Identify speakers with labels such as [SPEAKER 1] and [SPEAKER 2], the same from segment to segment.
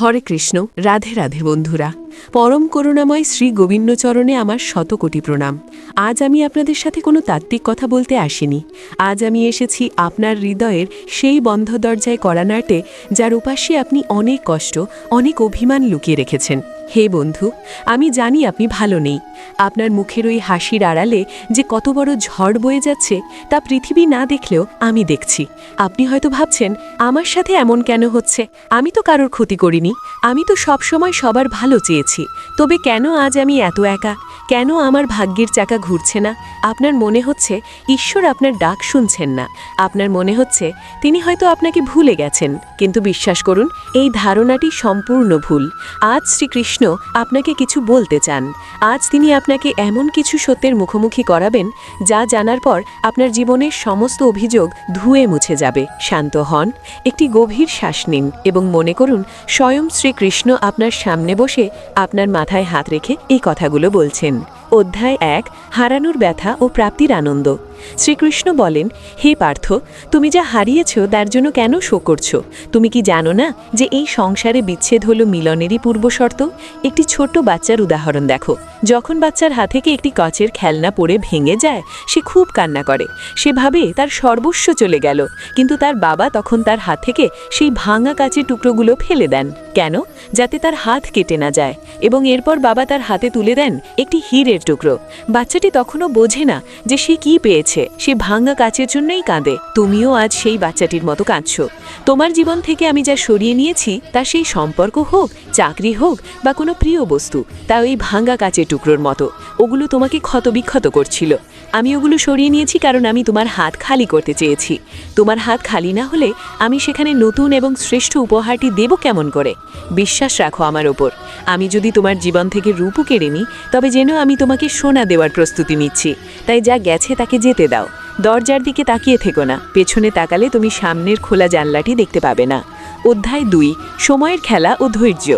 [SPEAKER 1] হরে কৃষ্ণ রাধে রাধে বন্ধুরা পরম করুণাময় শ্রী গোবিন্দচরণে আমার শত কোটি প্রণাম আজ আমি আপনাদের সাথে কোনো তাত্ত্বিক কথা বলতে আসিনি আজ আমি এসেছি আপনার হৃদয়ের সেই বন্ধ দরজায় করানাটে যার উপাসে আপনি অনেক কষ্ট অনেক অভিমান লুকিয়ে রেখেছেন হে বন্ধু আমি জানি আপনি ভালো নেই আপনার মুখের ওই হাসির আড়ালে যে কত বড় ঝড় বয়ে যাচ্ছে তা পৃথিবী না দেখলেও আমি দেখছি আপনি হয়তো ভাবছেন আমার সাথে এমন কেন হচ্ছে আমি তো কারোর ক্ষতি করিনি জানি আমি তো সবসময় সবার ভালো চেয়েছি তবে কেন আজ আমি এত একা কেন আমার ভাগ্যের চাকা ঘুরছে না আপনার মনে হচ্ছে ঈশ্বর আপনার ডাক শুনছেন না আপনার মনে হচ্ছে তিনি হয়তো আপনাকে ভুলে গেছেন কিন্তু বিশ্বাস করুন এই ধারণাটি সম্পূর্ণ ভুল আজ শ্রীকৃষ্ণ আপনাকে কিছু বলতে চান আজ তিনি আপনাকে এমন কিছু সত্যের মুখোমুখি করাবেন যা জানার পর আপনার জীবনের সমস্ত অভিযোগ ধুয়ে মুছে যাবে শান্ত হন একটি গভীর শ্বাস নিন এবং মনে করুন স্বয়ং স্বয়ং শ্রীকৃষ্ণ আপনার সামনে বসে আপনার মাথায় হাত রেখে এই কথাগুলো বলছেন অধ্যায় এক হারানোর ব্যথা ও প্রাপ্তির আনন্দ শ্রীকৃষ্ণ বলেন হে পার্থ তুমি যা হারিয়েছ তার জন্য কেন শো করছো তুমি কি জানো না যে এই সংসারে বিচ্ছেদ হল মিলনেরই পূর্বশর্ত একটি ছোট্ট বাচ্চার উদাহরণ দেখো যখন বাচ্চার হাত থেকে একটি কচের খেলনা পড়ে ভেঙে যায় সে খুব কান্না করে সে ভাবে তার সর্বস্ব চলে গেল কিন্তু তার বাবা তখন তার হাত থেকে সেই ভাঙা কাচের টুকরোগুলো ফেলে দেন কেন যাতে তার হাত কেটে না যায় এবং এরপর বাবা তার হাতে তুলে দেন একটি হীরের টুকরো বাচ্চাটি তখনও বোঝে না যে সে কি পেয়েছে গেছে সে ভাঙা কাচের জন্যই কাঁদে তুমিও আজ সেই বাচ্চাটির মতো কাঁদছো তোমার জীবন থেকে আমি যা সরিয়ে নিয়েছি তা সেই সম্পর্ক হোক চাকরি হোক বা কোনো প্রিয় বস্তু তা ওই ভাঙা কাচের টুকরোর মতো ওগুলো তোমাকে ক্ষতবিক্ষত করছিল আমি ওগুলো সরিয়ে নিয়েছি কারণ আমি তোমার হাত খালি করতে চেয়েছি তোমার হাত খালি না হলে আমি সেখানে নতুন এবং শ্রেষ্ঠ উপহারটি দেব কেমন করে বিশ্বাস রাখো আমার ওপর আমি যদি তোমার জীবন থেকে রূপও কেড়ে নিই তবে যেন আমি তোমাকে সোনা দেওয়ার প্রস্তুতি নিচ্ছি তাই যা গেছে তাকে যেতে যেতে দাও দরজার দিকে তাকিয়ে থেকো না পেছনে তাকালে তুমি সামনের খোলা জানলাটি দেখতে পাবে না অধ্যায় দুই সময়ের খেলা ও ধৈর্য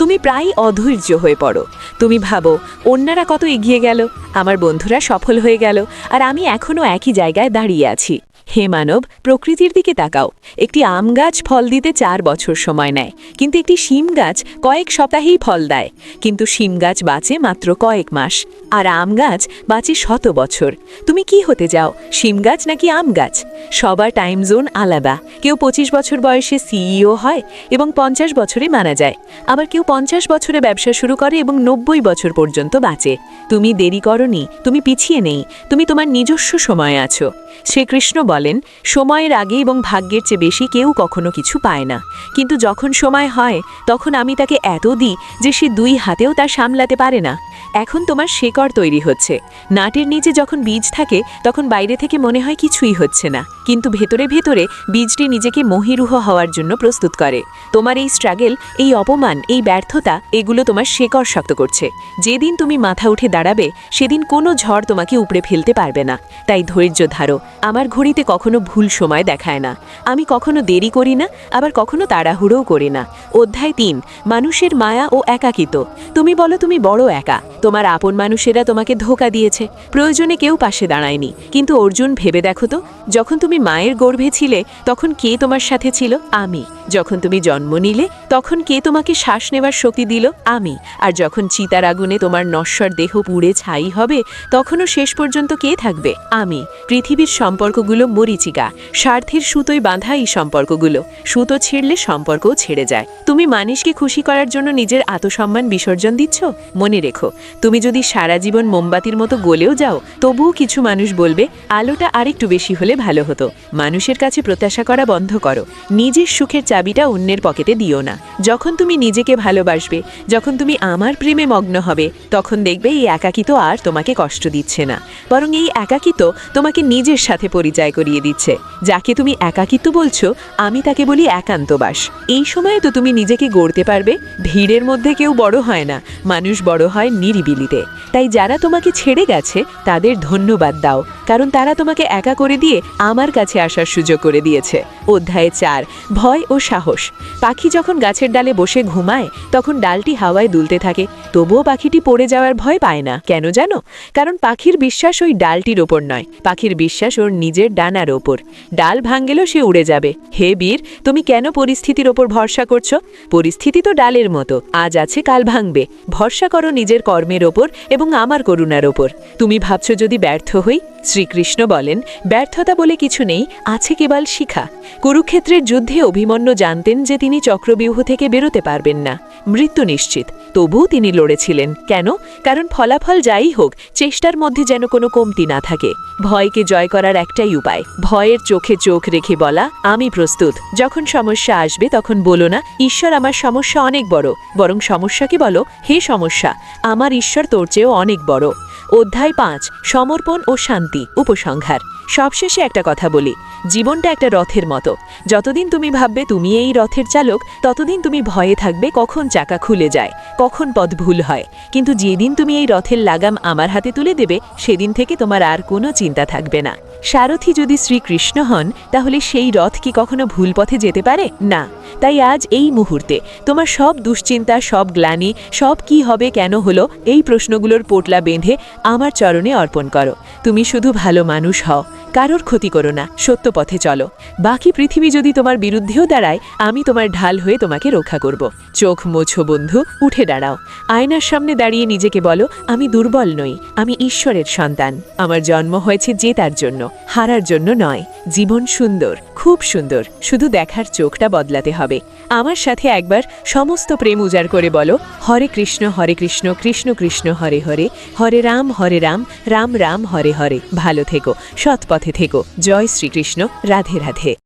[SPEAKER 1] তুমি প্রায় অধৈর্য হয়ে পড়ো তুমি ভাবো অন্যরা কত এগিয়ে গেল আমার বন্ধুরা সফল হয়ে গেল আর আমি এখনও একই জায়গায় দাঁড়িয়ে আছি হে মানব প্রকৃতির দিকে তাকাও একটি আম গাছ ফল দিতে চার বছর সময় নেয় কিন্তু একটি শিম গাছ কয়েক সপ্তাহেই ফল দেয় কিন্তু শিম গাছ বাঁচে মাত্র কয়েক মাস আর আম গাছ বাঁচে শত বছর তুমি কি হতে যাও শিম গাছ নাকি আম গাছ সবার টাইম জোন আলাদা কেউ ২৫ বছর বয়সে সিইও e হয় এবং পঞ্চাশ বছরে মানা যায় আবার কেউ পঞ্চাশ বছরে ব্যবসা শুরু করে এবং নব্বই বছর পর্যন্ত বাঁচে তুমি দেরি করনি তুমি পিছিয়ে নেই তুমি তোমার নিজস্ব সময়ে আছো শ্রীকৃষ্ণ বল বলেন সময়ের আগে এবং ভাগ্যের চেয়ে বেশি কেউ কখনো কিছু পায় না কিন্তু যখন সময় হয় তখন আমি তাকে এত দিই যে সে দুই হাতেও তা সামলাতে পারে না এখন তোমার শেকড় তৈরি হচ্ছে নাটের নিচে যখন বীজ থাকে তখন বাইরে থেকে মনে হয় কিছুই হচ্ছে না কিন্তু ভেতরে ভেতরে বীজটি নিজেকে মহিরুহ হওয়ার জন্য প্রস্তুত করে তোমার এই স্ট্রাগেল এই অপমান এই ব্যর্থতা এগুলো তোমার শেকড় শক্ত করছে যেদিন তুমি মাথা উঠে দাঁড়াবে সেদিন কোনো ঝড় তোমাকে উপড়ে ফেলতে পারবে না তাই ধৈর্য ধারো আমার ঘড়িতে পৃথিবীতে কখনো ভুল সময় দেখায় না আমি কখনো দেরি করি না আবার কখনো তাড়াহুড়োও করি না অধ্যায় তিন মানুষের মায়া ও একাকিত তুমি বলো তুমি বড় একা তোমার আপন মানুষেরা তোমাকে ধোকা দিয়েছে প্রয়োজনে কেউ পাশে দাঁড়ায়নি কিন্তু অর্জুন ভেবে দেখো তো যখন তুমি মায়ের গর্ভে ছিলে তখন কে তোমার সাথে ছিল আমি যখন তুমি জন্ম নিলে তখন কে তোমাকে শ্বাস নেবার শক্তি দিল আমি আর যখন চিতার আগুনে তোমার নশ্বর দেহ পুড়ে ছাই হবে তখনও শেষ পর্যন্ত কে থাকবে আমি পৃথিবীর সম্পর্কগুলো মরিচিকা স্বার্থের সুতোয় বাঁধা এই সম্পর্কগুলো সুতো ছিঁড়লে সম্পর্কও ছেড়ে যায় তুমি মানুষকে খুশি করার জন্য নিজের আত্মসম্মান বিসর্জন দিচ্ছ মনে রেখো তুমি যদি সারা জীবন মোমবাতির মতো গলেও যাও তবুও কিছু মানুষ বলবে আলোটা আরেকটু বেশি হলে ভালো হতো মানুষের কাছে প্রত্যাশা করা বন্ধ করো নিজের সুখের চাবিটা অন্যের পকেটে দিও না যখন তুমি নিজেকে ভালোবাসবে যখন তুমি আমার প্রেমে মগ্ন হবে তখন দেখবে এই একাকিত আর তোমাকে কষ্ট দিচ্ছে না বরং এই একাকিত তোমাকে নিজের সাথে পরিচয় করিয়ে দিচ্ছে যাকে তুমি একাকিত্ব বলছো আমি তাকে বলি একান্তবাস এই সময়ে তো তুমি নিজেকে গড়তে পারবে ভিড়ের মধ্যে কেউ বড় হয় না মানুষ বড় হয় নিরিবিলিতে তাই যারা তোমাকে ছেড়ে গেছে তাদের ধন্যবাদ দাও কারণ তারা তোমাকে একা করে দিয়ে আমার কাছে আসার সুযোগ করে দিয়েছে অধ্যায় চার ভয় ও সাহস পাখি যখন গাছের ডালে বসে ঘুমায় তখন ডালটি হাওয়ায় দুলতে থাকে তবুও পাখিটি পড়ে যাওয়ার ভয় পায় না কেন জানো কারণ পাখির বিশ্বাস ওই ডালটির ওপর নয় পাখির বিশ্বাস ওর নিজের ডান ডানার ওপর ডাল ভাঙ্গেল সে উড়ে যাবে হে বীর তুমি কেন পরিস্থিতির ওপর ভরসা করছো পরিস্থিতি তো ডালের মতো আজ আছে কাল ভাঙবে ভরসা করো নিজের কর্মের ওপর এবং আমার করুণার ওপর তুমি ভাবছো যদি ব্যর্থ হই শ্রীকৃষ্ণ বলেন ব্যর্থতা বলে কিছু নেই আছে কেবল শিখা কুরুক্ষেত্রের যুদ্ধে অভিমন্য জানতেন যে তিনি চক্রব্যূহ থেকে বেরোতে পারবেন না মৃত্যু নিশ্চিত তবুও তিনি লড়েছিলেন কেন কারণ ফলাফল যাই হোক চেষ্টার মধ্যে যেন কোনো কমতি না থাকে ভয়কে জয় করার একটাই উপায় যায় ভয়ের চোখে চোখ রেখে বলা আমি প্রস্তুত যখন সমস্যা আসবে তখন বলো না ঈশ্বর আমার সমস্যা অনেক বড় বরং সমস্যাকে বলো হে সমস্যা আমার ঈশ্বর তোর চেয়েও অনেক বড় অধ্যায় পাঁচ সমর্পণ ও শান্তি উপসংহার সবশেষে একটা কথা বলি জীবনটা একটা রথের মতো যতদিন তুমি ভাববে তুমি এই রথের চালক ততদিন তুমি ভয়ে থাকবে কখন চাকা খুলে যায় কখন পথ ভুল হয় কিন্তু যেদিন তুমি এই রথের লাগাম আমার হাতে তুলে দেবে সেদিন থেকে তোমার আর কোনো চিন্তা থাকবে না সারথি যদি শ্রীকৃষ্ণ হন তাহলে সেই রথ কি কখনো ভুল পথে যেতে পারে না তাই আজ এই মুহূর্তে তোমার সব দুশ্চিন্তা সব গ্লানি সব কি হবে কেন হলো এই প্রশ্নগুলোর পোটলা বেঁধে আমার চরণে অর্পণ করো তুমি শুধু ভালো মানুষ হও কারোর ক্ষতি করো না সত্য পথে চলো বাকি পৃথিবী যদি তোমার বিরুদ্ধেও দাঁড়ায় আমি তোমার ঢাল হয়ে তোমাকে রক্ষা করব চোখ মোছো বন্ধু উঠে দাঁড়াও আয়নার সামনে দাঁড়িয়ে নিজেকে বলো আমি দুর্বল নই আমি ঈশ্বরের সন্তান আমার জন্ম হয়েছে জেতার জন্য হারার জন্য নয় জীবন সুন্দর খুব সুন্দর শুধু দেখার চোখটা বদলাতে হবে আমার সাথে একবার সমস্ত প্রেম উজাড় করে বলো হরে কৃষ্ণ হরে কৃষ্ণ কৃষ্ণ কৃষ্ণ হরে হরে হরে রাম হরে রাম রাম রাম হরে হরে ভালো থেকো সৎপথে থেকো জয় শ্রীকৃষ্ণ রাধে রাধে